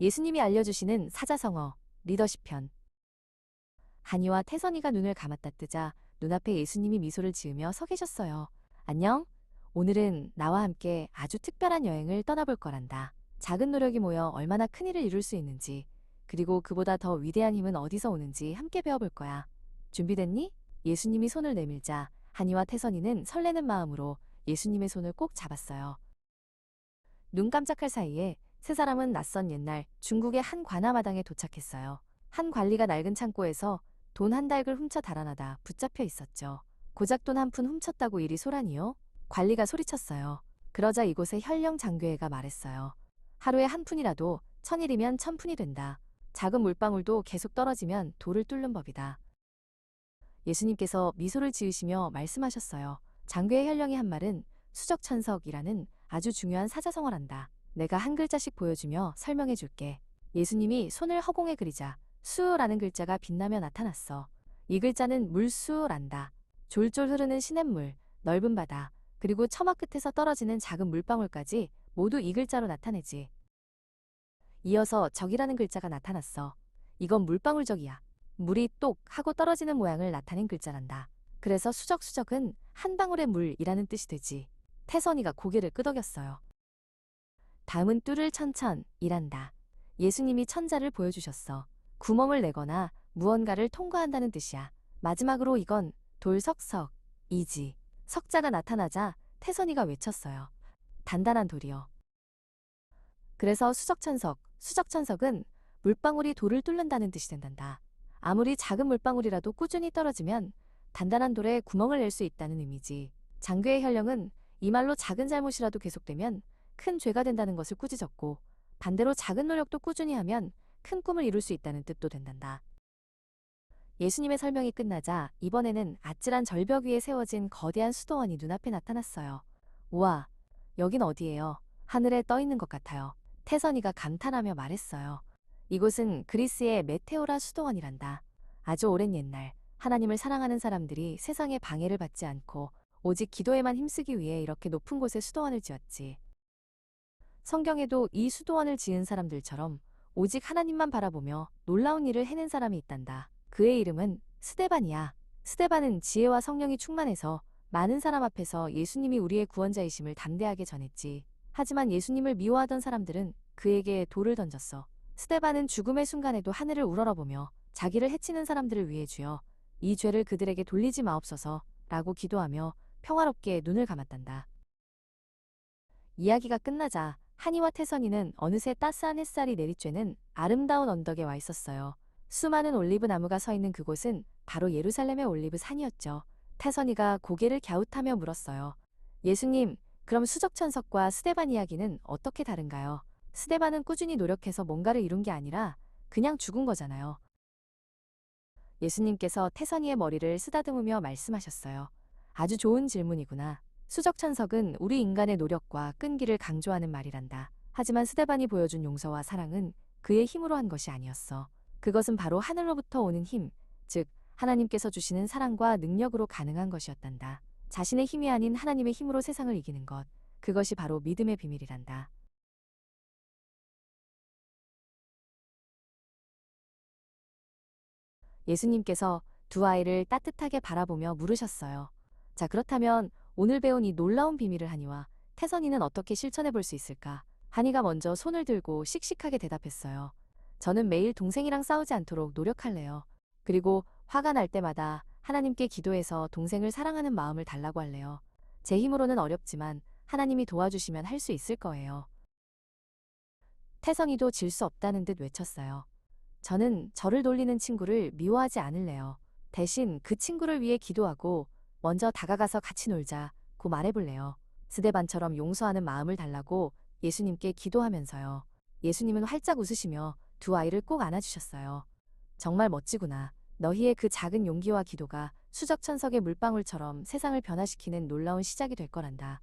예수님이 알려주시는 사자성어, 리더십 편. 한이와 태선이가 눈을 감았다 뜨자 눈앞에 예수님이 미소를 지으며 서 계셨어요. 안녕? 오늘은 나와 함께 아주 특별한 여행을 떠나볼 거란다. 작은 노력이 모여 얼마나 큰 일을 이룰 수 있는지, 그리고 그보다 더 위대한 힘은 어디서 오는지 함께 배워볼 거야. 준비됐니? 예수님이 손을 내밀자 한이와 태선이는 설레는 마음으로 예수님의 손을 꼭 잡았어요. 눈 깜짝할 사이에 세 사람은 낯선 옛날 중국의 한 관아마당에 도착했어요. 한 관리가 낡은 창고에서 돈 한 달글 훔쳐 달아나다 붙잡혀 있었죠. 고작 돈 한 푼 훔쳤다고 일이 소란이요? 관리가 소리쳤어요. 그러자 이곳의 현령 장교회가 말했어요. 하루에 한 푼이라도 천일이면 천 푼이 된다. 작은 물방울도 계속 떨어지면 돌을 뚫는 법이다. 예수님께서 미소를 지으시며 말씀하셨어요. 장교의 현령이 한 말은 수적천석이라는 아주 중요한 사자성어란다. 내가 한 글자씩 보여주며 설명해 줄게. 예수님이 손을 허공에 그리자 수라는 글자가 빛나며 나타났어. 이 글자는 물수란다. 졸졸 흐르는 시냇물, 넓은 바다, 그리고 처마 끝에서 떨어지는 작은 물방울까지 모두 이 글자로 나타내지. 이어서 적이라는 글자가 나타났어. 이건 물방울적이야. 물이 똑 하고 떨어지는 모양을 나타낸 글자란다. 그래서 수적수적은 한 방울의 물이라는 뜻이 되지. 태선이가 고개를 끄덕였어요. 다음은 뚫을 천천이란다. 예수님이 천자를 보여주셨어. 구멍을 내거나 무언가를 통과한다는 뜻이야. 마지막으로 이건 돌석석 이지. 석자가 나타나자 태선이가 외쳤어요. 단단한 돌이요. 그래서 수적천석, 수적천석은 물방울이 돌을 뚫는다는 뜻이 된단다. 아무리 작은 물방울이라도 꾸준히 떨어지면 단단한 돌에 구멍을 낼 수 있다는 의미지. 장교의 현령은 이 말로 작은 잘못이라도 계속되면 큰 죄가 된다는 것을 꾸짖었고 반대로 작은 노력도 꾸준히 하면 큰 꿈을 이룰 수 있다는 뜻도 된단다. 예수님의 설명이 끝나자 이번에는 아찔한 절벽 위에 세워진 거대한 수도원이 눈앞에 나타났어요. 우와, 여긴 어디예요? 하늘에 떠 있는 것 같아요. 태선이가 감탄하며 말했어요. 이곳은 그리스의 메테오라 수도원이란다. 아주 오랜 옛날 하나님을 사랑하는 사람들이 세상의 방해를 받지 않고 오직 기도에만 힘쓰기 위해 이렇게 높은 곳에 수도원을 지었지. 성경에도 이 수도원을 지은 사람들처럼 오직 하나님만 바라보며 놀라운 일을 해낸 사람이 있단다. 그의 이름은 스데반이야. 스데반은 지혜와 성령이 충만해서 많은 사람 앞에서 예수님이 우리의 구원자이심을 담대하게 전했지. 하지만 예수님을 미워하던 사람들은 그에게 돌을 던졌어. 스데반은 죽음의 순간에도 하늘을 우러러보며 자기를 해치는 사람들을 위해 주여 이 죄를 그들에게 돌리지 마옵소서 라고 기도하며 평화롭게 눈을 감았단다. 이야기가 끝나자 한이와 태선이는 어느새 따스한 햇살이 내리쬐는 아름다운 언덕에 와 있었어요. 수많은 올리브 나무가 서 있는 그곳은 바로 예루살렘의 올리브 산이었죠. 태선이가 고개를 갸웃하며 물었어요. 예수님, 그럼 수적천석과 스데반 이야기는 어떻게 다른가요? 스데반은 꾸준히 노력해서 뭔가를 이룬 게 아니라 그냥 죽은 거잖아요. 예수님께서 태선이의 머리를 쓰다듬으며 말씀하셨어요. 아주 좋은 질문이구나. 수적천석은 우리 인간의 노력과 끈기를 강조하는 말이란다. 하지만 스데반이 보여준 용서와 사랑은 그의 힘으로 한 것이 아니었어. 그것은 바로 하늘로부터 오는 힘, 즉 하나님께서 주시는 사랑과 능력으로 가능한 것이었단다. 자신의 힘이 아닌 하나님의 힘으로 세상을 이기는 것, 그것이 바로 믿음의 비밀이란다. 예수님께서 두 아이를 따뜻하게 바라보며 물으셨어요. 자, 그렇다면 오늘 배운 이 놀라운 비밀을 하니와 태선이는 어떻게 실천해 볼 수 있을까? 한이가 먼저 손을 들고 씩씩하게 대답했어요. 저는 매일 동생이랑 싸우지 않도록 노력할래요. 그리고 화가 날 때마다 하나님께 기도해서 동생을 사랑하는 마음을 달라고 할래요. 제 힘으로는 어렵지만 하나님이 도와주시면 할 수 있을 거예요. 태성이도 질 수 없다는 듯 외쳤어요. 저는 저를 돌리는 친구를 미워하지 않을래요. 대신 그 친구를 위해 기도하고 먼저 다가가서 같이 놀자 고 말해볼래요. 스데반처럼 용서하는 마음을 달라고 예수님께 기도하면서요. 예수님은 활짝 웃으시며 두 아이를 꼭 안아주셨어요. 정말 멋지구나. 너희의 그 작은 용기와 기도가 수적천석의 물방울처럼 세상을 변화시키는 놀라운 시작이 될 거란다.